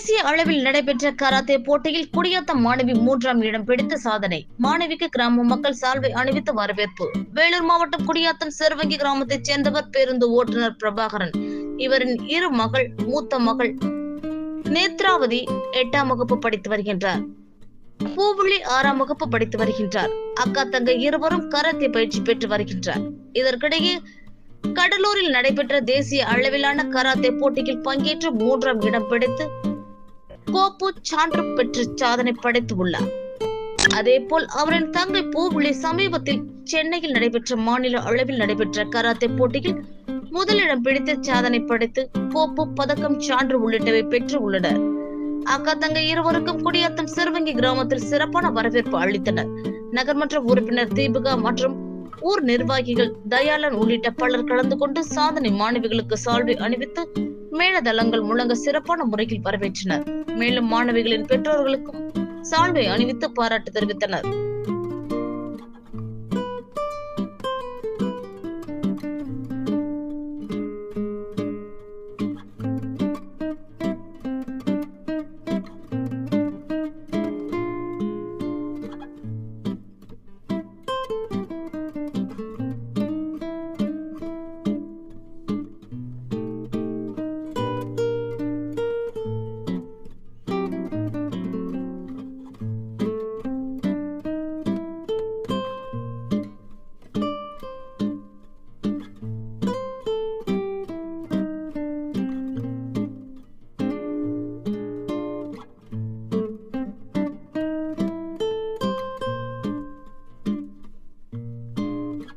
தேசிய அளவில் நடைபெற்ற கராத்தே போட்டியில் குடியாத்த மாணவி மூன்றாம் இடம் பிடித்து சாதனை. மாணவிக்கு கிராம மக்கள் சால்வை அணிவித்து வரவேற்பு. வேலூர் மாவட்டம் குடியாத்தம் சிறுவங்கி கிராமத்தைச் சேர்ந்தவர் பேருந்து ஓட்டுநர் பிரபாகரன். இவரின் இரு மகள் மூத்த மகள் நேத்ராவதி எட்டாம் வகுப்பு படித்து வருகின்றார். பூவுளி ஆறாம் வகுப்பு படித்து வருகின்றார். அக்கா தங்கை இருவரும் கராத்தே பயிற்சி பெற்று வருகின்றார். இதற்கிடையே கடலூரில் நடைபெற்ற தேசிய அளவிலான கராத்தே போட்டியில் பங்கேற்று மூன்றாம் இடம் பிடித்து கோப்பு சான்று பெற்று சாதனை படைத்து உள்ளார். அதேபோல் அவரின் தங்கை பூவுளி சமீபத்தில் சென்னையில் நடைபெற்ற மாநில அளவில் நடைபெற்ற கராத்தே போட்டியில் முதலிடம் பிடித்து சாதனை படைத்து கோப்பு பதக்கம் சான்று உள்ளிட்டவை பெற்று உள்ளனர். அக்கா தங்கை இருவருக்கும் குடியாத்தம் சிறுவங்கி கிராமத்தில் சிறப்பான வரவேற்பு அளித்தனர். நகர்மன்ற உறுப்பினர் தீபிகா மற்றும் ஊர் நிர்வாகிகள் தயாளன் உள்ளிட்ட பலர் கலந்து கொண்டு சாதனை மாணவிகளுக்கு சால்வை அணிவித்து மேளதளங்கள் முழங்க சிறப்பான முறையில் வரவேற்றனர். மேலும் மாணவிகளின் பெற்றோர்களுக்கும் சால்வை அணிவித்து பாராட்டு தெரிவித்தனர்.